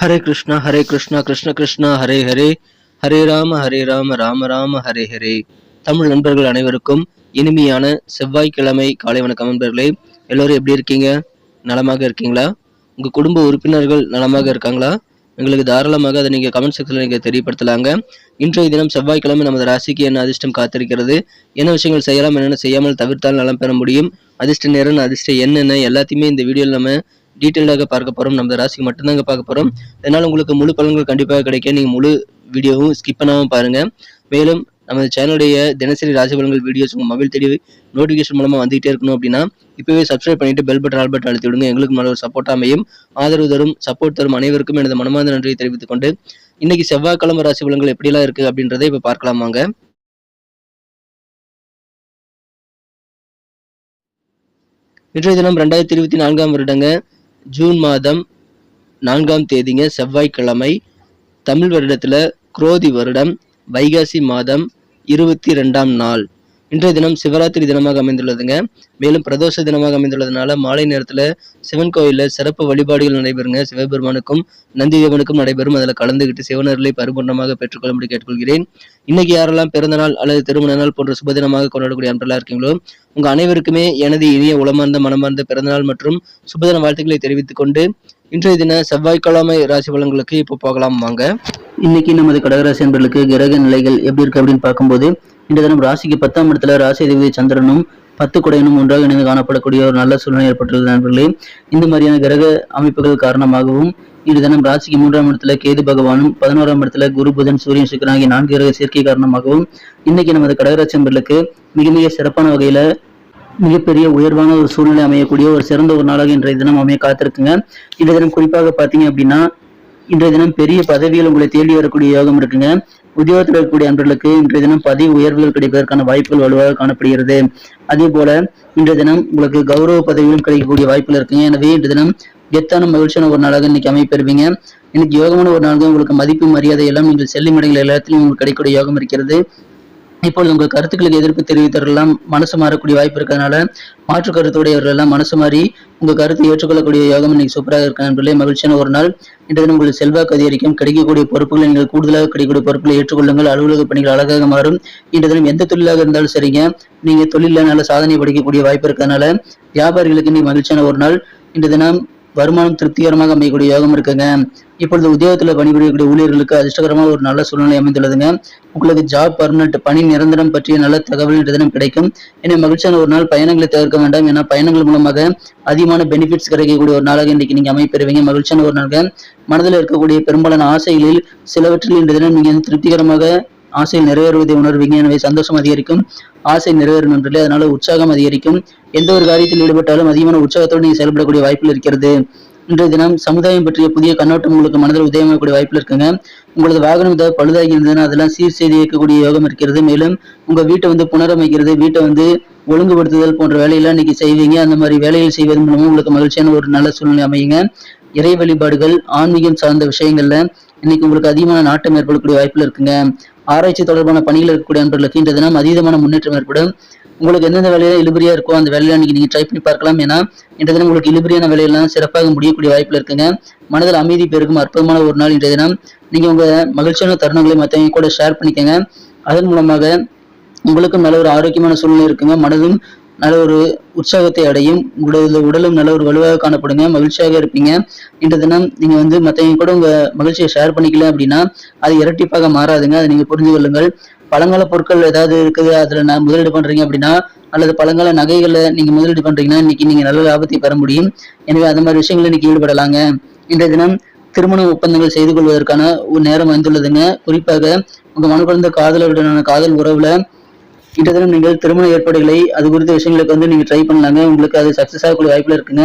ஹரே கிருஷ்ணா ஹரே கிருஷ்ணா கிருஷ்ண கிருஷ்ணா ஹரே ஹரே. ஹரே ராம ஹரே ராம ராம ராம ஹரே ஹரே. தமிழ் நண்பர்கள் அனைவருக்கும் இனிமையான செவ்வாய்க்கிழமை காலை வணக்கம் நண்பர்களே. எல்லோரும் எப்படி இருக்கீங்க? நலமாக இருக்கீங்களா? உங்கள் குடும்ப உறுப்பினர்கள் நலமாக இருக்காங்களா? எங்களுக்கு தாராளமாக அதை நீங்கள் கமெண்ட் செக்ஷனில் நீங்கள் தெரியப்படுத்தலாங்க. இன்றைய தினம் செவ்வாய்க்கிழமை நமது ராசிக்கு என்ன அதிர்ஷ்டம் காத்திருக்கிறது? என்ன விஷயங்கள் செய்யலாம் என்னென்ன செய்யாமல் தவிர்த்தால் நலம் பெற முடியும்? அதிர்ஷ்ட நேரம் அதிர்ஷ்ட என்னென்ன எல்லாத்தையுமே இந்த வீடியோவில் நம்ம டீட்டெயிலாக பார்க்க போகிறோம் நம்ம ராசிக்கு மட்டும்தாங்க பார்க்க போகிறோம் அதனால் உங்களுக்கு முழு பலன்கள் கண்டிப்பாக கிடைக்க நீங்கள் முழு வீடியோவும் ஸ்கிப் பண்ணாமல் பாருங்கள் மேலும் நமது சேனலுடைய தினசரி ராசி பலன்கள் வீடியோஸ் உங்கள் மொபைல் தேடி நோட்டிஃபிகேஷன் மூலமாக வந்துகிட்டே இருக்கணும் அப்படின்னா இப்போவே சப்ஸ்கிரைப் பண்ணிட்டு பெல் பட்டன் ஆல் பட்டன் அழுத்தி விடுங்க. எங்களுக்கு நல்ல ஒரு சப்போர்ட் அமையும். ஆதரவு தரும் சப்போர்ட் தரும் அனைவருக்கும் எனது மனமார்ந்த நன்றியை தெரிவித்துக் கொண்டு இன்னைக்கு செவ்வாய்க்கிழமை ராசி பலன்கள் எப்படிலாம் இருக்குது அப்படின்றத இப்போ பார்க்கலாமாங்க இன்றைய தினம் ரெண்டாயிரத்தி இருபத்தி நான்காம் வருடங்க. ஜூன் மாதம் நான்காம் தேதிங்க செவ்வாய்க்கிழமை தமிழ் வருடத்தில் குரோதி வருடம் வைகாசி மாதம் இருபத்தி ரெண்டாம் நாள். இன்றைய தினம் சிவராத்திரி தினமாக அமைந்துள்ளதுங்க. மேலும் பிரதோஷ தினமாக அமைந்துள்ளதுனால மாலை நேரத்தில் சிவன் கோயிலில் சிறப்பு வழிபாடுகள் நடைபெறுங்க. சிவபெருமானுக்கும் நந்தி தேவனுக்கும் நடைபெறும். அதில் கலந்துகிட்டு சிவனர்களை பரிபூர்ணமாக பெற்றுக்கொள்ளும்படி கேட்டுக்கொள்கிறேன். இன்னைக்கு யாரெல்லாம் பிறந்த நாள் அல்லது திருமண நாள் போன்ற சுபதினமாக கொண்டாடக்கூடிய அன்றெல்லாம் இருக்கீங்களோ உங்க அனைவருக்குமே எனது இனிய உளமார்ந்த மனமார்ந்த பிறந்தநாள் மற்றும் சுபதின வாழ்த்துக்களை தெரிவித்துக் கொண்டு இன்றைய தின செவ்வாய்க்கிழமை ராசி பலன்களுக்கு இப்போ போகலாம் வாங்க. இன்னைக்கு நமது கடகராசி என்பர்களுக்கு கிரக நிலைகள் எப்படி இருக்கு அப்படின்னு பார்க்கும்போது இன்று தினம் ராசிக்கு பத்தாம் இடத்துல ராசி அதிபதி சந்திரனும் பத்து குடையனும் ஒன்றாக இணைந்து காணப்படக்கூடிய ஒரு நல்ல சூழ்நிலை ஏற்பட்டுள்ளது நண்பர்களே. இந்த மாதிரியான கிரக அமைப்புகள் காரணமாகவும் இன்று தினம் ராசிக்கு மூன்றாம் இடத்துல கேது பகவானும் பதினோராம் இடத்துல குரு புதன் சூரியன் சுக்கரன் ஆகிய நான்கு கிரக சேர்க்கை காரணமாகவும் இன்னைக்கு நமது கடகராசி என்பர்களுக்கு மிக மிக சிறப்பான வகையில மிகப்பெரிய உயர்வான ஒரு சூழ்நிலை அமையக்கூடிய ஒரு சிறந்த ஒரு நாளாக இன்றைய தினம் அமைய காத்திருக்குங்க. இன்றைய தினம் குறிப்பாக பார்த்தீங்க அப்படின்னா இன்றைய தினம் பெரிய பதவிகள் உங்களை தேடி வரக்கூடிய யோகம் இருக்குங்க. உத்தியோகத்தில் இருக்கக்கூடிய அன்பர்களுக்கு இன்றைய தினம் பதவி உயர்வுகள் கிடைப்பதற்கான வாய்ப்புகள் வலுவாக காணப்படுகிறது. அதே போல இன்றைய தினம் உங்களுக்கு கௌரவ பதவிகளும் கிடைக்கக்கூடிய வாய்ப்புகள் இருக்குங்க. எனவே இன்றைய தினம் கெத்தான மகிழ்ச்சியான ஒரு நாளாக இன்னைக்கு அமைப்பெறுவீங்க இன்னைக்கு யோகமான ஒரு நாளாக உங்களுக்கு மதிப்பு மரியாதை எல்லாம் நீங்கள் செல்லும் இடங்கள் எல்லாத்திலும் உங்களுக்கு கிடைக்கக்கூடிய யோகம் இருக்கிறது. இப்பொழுது உங்கள் கருத்துக்களுக்கு எதிர்ப்பு தெரிவித்தவர்கள்லாம் மனசு மாறக்கூடிய வாய்ப்பு இருக்கிறதுனால மாற்று கருத்துடையவர்கள் எல்லாம் மனசு மாறி உங்கள் கருத்தை ஏற்றுக்கொள்ளக்கூடிய யோகம் இன்னைக்கு சூப்பராக இருக்க நண்பர்களே மகிழ்ச்சியான ஒரு நாள். இன்றைய தினம் உங்களுக்கு செல்வாக்கு அதிகரிக்கும். கிடைக்கக்கூடிய பொறுப்புகளை நீங்கள் கூடுதலாக கிடைக்கக்கூடிய பொறுப்புகளை ஏற்றுக்கொள்ளுங்கள். அலுவலக பணிகள் அழகாக மாறும். இன்றைய தினம் எந்த தொழிலாக இருந்தாலும் சரிங்க. நீங்கள் தொழிலில் நல்ல சாதனை படிக்கக்கூடிய வாய்ப்பு இருக்கிறதுனால வியாபாரிகளுக்கு இன்னைக்கு மகிழ்ச்சியான ஒரு நாள். இன்றைய தினம் வருமானம் திருப்திகரமாக அமையக்கூடிய யோகம் இருக்குங்க. இப்பொழுது உத்தியோகத்தில் பணிபுரியக்கூடிய ஊழியர்களுக்கு அதிர்ஷ்டகரமாக ஒரு நல்ல சூழ்நிலை அமைந்துள்ளதுங்க. உங்களுக்கு ஜாப் பர்மனெண்ட் பணி நிரந்தரம் பற்றிய நல்ல தகவல் தினம் கிடைக்கும். என மகிழ்ச்சியான ஒரு நாள். பயணங்களை தவிர்க்க வேண்டாம். ஏன்னா பயணங்கள் மூலமாக அதிகமான பெனிஃபிட்ஸ் கிடைக்கக்கூடிய ஒரு நாளாக இன்னைக்கு நீங்க அமைப்பெறுவீங்க. மகிழ்ச்சியான ஒரு நாளாக மனதில் இருக்கக்கூடிய பெரும்பாலான ஆசைகளில் சிலவற்றில் இன்று தினம் நீங்க திருப்திகரமாக ஆசை நிறைவேறுவதை உணர்வீங்க. எனவே சந்தோஷம் அதிகரிக்கும். ஆசை நிறைவேறும் என்றே அதனால உற்சாகம் அதிகரிக்கும். எந்த ஒரு காரியத்தில் ஈடுபட்டாலும் அதிகமான உற்சாகத்தோடு நீங்க செயல்படக்கூடிய வாய்ப்பில் இருக்கிறது. இன்றைய தினம் சமுதாயம் பற்றிய புதிய கண்ணோட்டம் உங்களுக்கு மனதில் உதயமாகக்கூடிய வாய்ப்பில் இருக்குங்க. உங்களது வாகனம் ஏதாவது பழுதாகி இருந்ததுன்னா அதெல்லாம் சீர் செய்து இயக்கக்கூடிய யோகம் இருக்கிறது. மேலும் உங்க வீட்டை வந்து புனரமைக்கிறது வீட்டை வந்து ஒழுங்குபடுத்துதல் போன்ற வேலையெல்லாம் இன்னைக்கு செய்வீங்க. அந்த மாதிரி வேலைகள் செய்வதன் மூலமும் உங்களுக்கு மகிழ்ச்சியான ஒரு நல்ல சூழ்நிலை அமையுங்க. இறை வழிபாடுகள் ஆன்மீகம் சார்ந்த விஷயங்கள்ல இன்னைக்கு உங்களுக்கு அதிகமான நாட்டம் ஏற்படக்கூடிய வாய்ப்பில் இருக்குங்க. ஆராய்ச்சி தொடர்பான பணிகள் இருக்கக்கூடிய நண்பர்களுக்கு இன்றைய தினம் அதீதமான முன்னேற்றம் ஏற்படும். உங்களுக்கு எந்தெந்த வேலையில இழுபறியா இருக்கோ அந்த வேலையில இன்னைக்கு நீங்க ட்ரை பண்ணி பார்க்கலாம். ஏன்னா இன்றைய தினம் உங்களுக்கு இழுபறியான வேலையெல்லாம் சிறப்பாக முடியக்கூடிய வாய்ப்பில் இருக்குங்க. மனதில் அமைதி பெருக்கும் அற்புதமான ஒரு நாள் இன்றைய தினம். நீங்க உங்க மகிழ்ச்சியான தருணங்களை மற்றவங்க கூட ஷேர் பண்ணிக்கங்க. அதன் மூலமாக உங்களுக்கும் நல்ல ஒரு ஆரோக்கியமான சூழ்நிலை இருக்குங்க. மனதும் நல்ல ஒரு உற்சாகத்தை அடையும். உங்களோட உடலும் நல்ல ஒரு வலுவாக காணப்படுங்க. மகிழ்ச்சியாக இருப்பீங்க. இன்று தினம் நீங்க வந்து மற்றவங்க கூட உங்க மகிழ்ச்சியை ஷேர் பண்ணிக்கல அப்படின்னா அது இரட்டிப்பாக மாறாதுங்க. அதை நீங்க புரிஞ்சு கொள்ளுங்கள். பழங்கால பொருட்கள் ஏதாவது இருக்குது அதில் நான் முதலீடு பண்றீங்க அப்படின்னா அல்லது பழங்கால நகைகளை நீங்க முதலீடு பண்றீங்கன்னா இன்னைக்கு நீங்க நல்ல லாபத்தை பெற முடியும். எனவே அந்த மாதிரி விஷயங்களை இன்னைக்கு ஈடுபடலாங்க. இன்றைய தினம் திருமண ஒப்பந்தங்கள் செய்து கொள்வதற்கான ஒரு நேரம் வந்துள்ளதுங்க. குறிப்பாக உங்கள் மனக்குழந்த காதலருடனான காதல் உறவுல இன்றைய தினம் நீங்கள் திருமண ஏற்பாடுகளை அது குறித்த விஷயங்களுக்கு வந்து நீங்க ட்ரை பண்ணலாங்க. உங்களுக்கு அது சக்சஸ் ஆகக்கூடிய வாய்ப்பில் இருக்குங்க.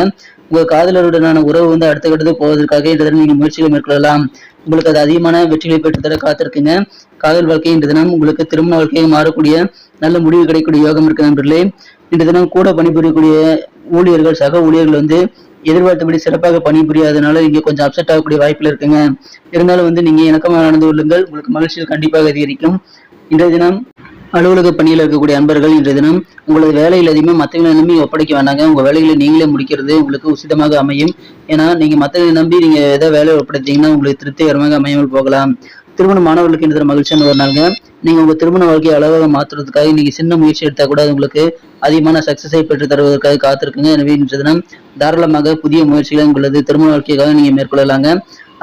உங்க காதலருடனான உறவு வந்து அடுத்த கட்டத்துக்கு போவதற்காக இன்றைய தினம் நீங்கள் முயற்சிகளை மேற்கொள்ளலாம். உங்களுக்கு அது அதிகமான வெற்றிகளை பெற்றுத்தர காத்திருக்குங்க. காதல் வாழ்க்கை இன்று தினம் உங்களுக்கு திருமண வாழ்க்கையை மாறக்கூடிய நல்ல முடிவு கிடைக்கக்கூடிய யோகம் இருக்கு நண்பர்களே. இன்றைய தினம் கூட பணிபுரியக்கூடிய ஊழியர்கள் சக ஊழியர்கள் வந்து எதிர்பார்த்தபடி சிறப்பாக பணிபுரியாதனால இங்கே கொஞ்சம் அப்செட் ஆகக்கூடிய வாய்ப்புல இருக்குங்க. இருந்தாலும் வந்து நீங்க இணக்கமாக நடந்து கொள்ளுங்கள். உங்களுக்கு மகிழ்ச்சியில் கண்டிப்பாக அதிகரிக்கும். இன்றைய தினம் அலுவலக பணியில் இருக்கக்கூடிய அன்பர்கள் இன்றைய தினம் உங்களது வேலையில் எதையுமே மற்றவங்களை நம்பி ஒப்படைக்க வேண்டாங்க. உங்க வேலைகளை நீங்களே முடிக்கிறது உங்களுக்கு உசிதமாக அமையும். ஏன்னா நீங்க மற்றவங்களை நம்பி நீங்க ஏதோ வேலையை ஒப்படைத்தீங்கன்னா உங்களுக்கு திருப்திகரமாக அமையாமல் போகலாம். திருமண மாணவர்களுக்கு இன்றைய மகிழ்ச்சியான ஒரு நாளுங்க. நீங்க உங்க திருமண வாழ்க்கையை அழகாக மாற்றுறதுக்காக நீங்கள் சின்ன முயற்சி எடுத்தா கூட உங்களுக்கு அதிகமான சக்சஸை பெற்று தருவதற்காக காத்திருக்குங்க. எனவே இன்றைய தினம் தாராளமாக புதிய முயற்சிகளை உங்களது திருமண வாழ்க்கைக்காக நீங்க மேற்கொள்ளலாங்க.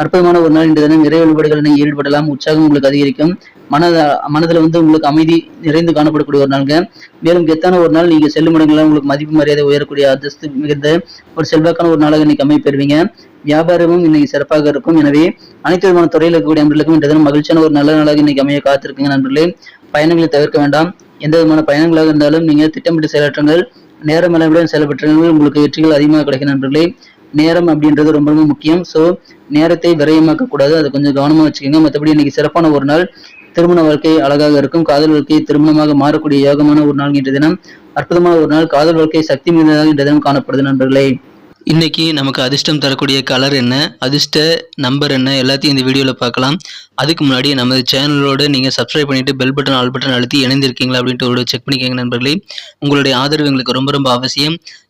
அற்புதமான ஒரு நாள் இன்று தினம் நிறைய வழிபாடுகளை நீங்கள் ஈடுபடலாம். உற்சாகம் உங்களுக்கு அதிகரிக்கும். மனத மனதில் வந்து உங்களுக்கு அமைதி நிறைந்து காணப்படக்கூடிய ஒரு நாளுங்க. மேலும் கெத்தான ஒரு நாள். நீங்கள் செல்லும் இடங்கள்லாம் உங்களுக்கு மதிப்பு மரியாதை உயரக்கூடிய அந்தஸ்து மிகுந்த ஒரு செல்வாக்கான ஒரு நாளாக இன்னைக்கு அமைப்பெறுவீங்க. வியாபாரமும் இன்னைக்கு சிறப்பாக இருக்கும். எனவே அனைத்து விதமான துறையில் இருக்கக்கூடிய நண்பர்களுக்கும் இன்று தினம் மகிழ்ச்சியான ஒரு நல்ல நாளாக இன்னைக்கு அமைய காத்திருக்குங்க நண்பர்களே. பயணங்களை தவிர்க்க வேண்டாம். எந்த விதமான பயணங்களாக இருந்தாலும் நீங்கள் திட்டமிட்டு செயலாற்றுங்கள். நேரம் அளவுடன் செயல்பற்றுங்கள் உங்களுக்கு வெற்றிகள் அதிகமாக கிடைக்கும் நண்பர்களே. நேரம் அப்படின்றது ரொம்ப ரொம்ப முக்கியம். ஸோ நேரத்தை விரயமாக்க கூடாது அதை கொஞ்சம் கவனமா வச்சுக்கோங்க. மற்றபடி இன்னைக்கு சிறப்பான ஒரு நாள் திருமண வாழ்க்கை அழகாக இருக்கும். காதல் வாழ்க்கை திருமணமாக மாறக்கூடிய யோகமான ஒரு நாள் என்ற தினம். அற்புதமான ஒரு நாள். காதல் வாழ்க்கை சக்தி மிகுந்ததாக என்ற தினம் காணப்படுது நண்பர்களே. இன்னைக்கு நமக்கு அதிர்ஷ்டம் தரக்கூடிய கலர் என்ன? அதிர்ஷ்ட நம்பர் என்ன? எல்லாத்தையும் இந்த வீடியோவில் பார்க்கலாம். அதுக்கு முன்னாடி நமது சேனலோடு நீங்கள் சப்ஸ்கிரைப் பண்ணிட்டு பெல் பட்டன் ஆல் பட்டன் அழுத்தி இணைந்திருக்கீங்களா அப்படின்ட்டு ஒரு செக் பண்ணிக்கோங்க நண்பர்களே. உங்களுடைய ஆதரவு எங்களுக்கு ரொம்ப ரொம்ப அவசியம்.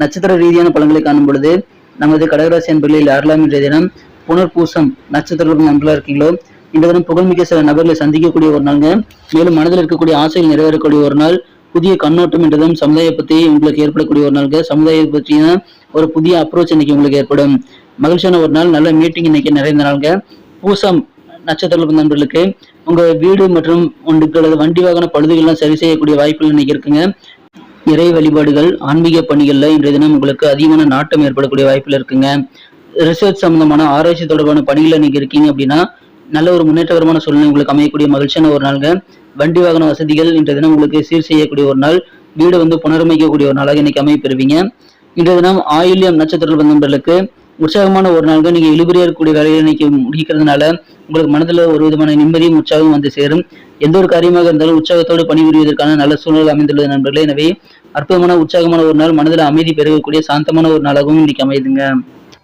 நட்சத்திர ரீதியான பலன்களை காணும் பொழுது நமது கடகராசி அன்பர்களில் யாரெல்லாம் இன்றைய தினம் புனர்பூசம் நட்சத்திரம் நண்பர்களாக இருக்கீங்களோ? இந்த தினம் புகழ்மிக்க சில நபர்களை சந்திக்கக்கூடிய ஒரு நாளுங்க. மேலும் மனதில் இருக்கக்கூடிய ஆசைகள் நிறைவேறக்கூடிய ஒரு நாள். புதிய கண்ணோட்டம் என்றதும் சமுதாய பத்தி உங்களுக்கு ஏற்படக்கூடிய ஒரு நாளுக்கு சமுதாயத்தை பற்றின ஒரு புதிய அப்ரோச் இன்னைக்கு உங்களுக்கு ஏற்படும். மகிழ்ச்சியான ஒரு நாள் நல்ல மீட்டிங் இன்னைக்கு நிறைந்த நாளுங்க. பூசம் நட்சத்திர நண்பர்களுக்கு உங்க வீடு மற்றும் உங்களுக்கு வண்டி வாகன பழுதுகள்லாம் சரி செய்யக்கூடிய வாய்ப்புகள் இன்னைக்கு இருக்குங்க. இறை வழிபாடுகள் ஆன்மீக பணிகள்ல இன்றைய தினம் உங்களுக்கு அதிகமான நாட்டம் ஏற்படக்கூடிய வாய்ப்பில் இருக்குங்க. ரிசர்ச் சம்பந்தமான ஆராய்ச்சி தொடர்பான பணிகள் நீங்கள் இருக்கீங்க அப்படின்னா நல்ல ஒரு முன்னேற்றகரமான சூழ்நிலை உங்களுக்கு அமையக்கூடிய மகிழ்ச்சியான ஒரு நாளுங்க. வண்டி வாகன வசதிகள் இன்றைய தினம் உங்களுக்கு சீர் செய்யக்கூடிய ஒரு நாள். வீடு வந்து புனரமைக்கக்கூடிய ஒரு நாளாக இன்னைக்கு அமைப்பெறுவீங்க இன்றைய தினம் ஆயுள்யம் நட்சத்திர நண்பர்களுக்கு உற்சாகமான ஒரு நாள்கள் நீங்க இழுபறியா இருக்கக்கூடிய வேலையை இன்னைக்கு முடிக்கிறதுனால உங்களுக்கு மனதுல ஒரு விதமான நிம்மதியும் உற்சாகம் வந்து சேரும். எந்த ஒரு காரியமாக இருந்தாலும் உற்சாகத்தோடு பணிபுரிவதற்கான நல்ல சூழல் அமைந்துள்ளது நண்பர்களே. எனவே அற்புதமான உற்சாகமான ஒரு நாள் மனதில் அமைதி பெருகக்கூடிய சாந்தமான ஒரு நாளாகவும் இன்னைக்கு அமையுதுங்க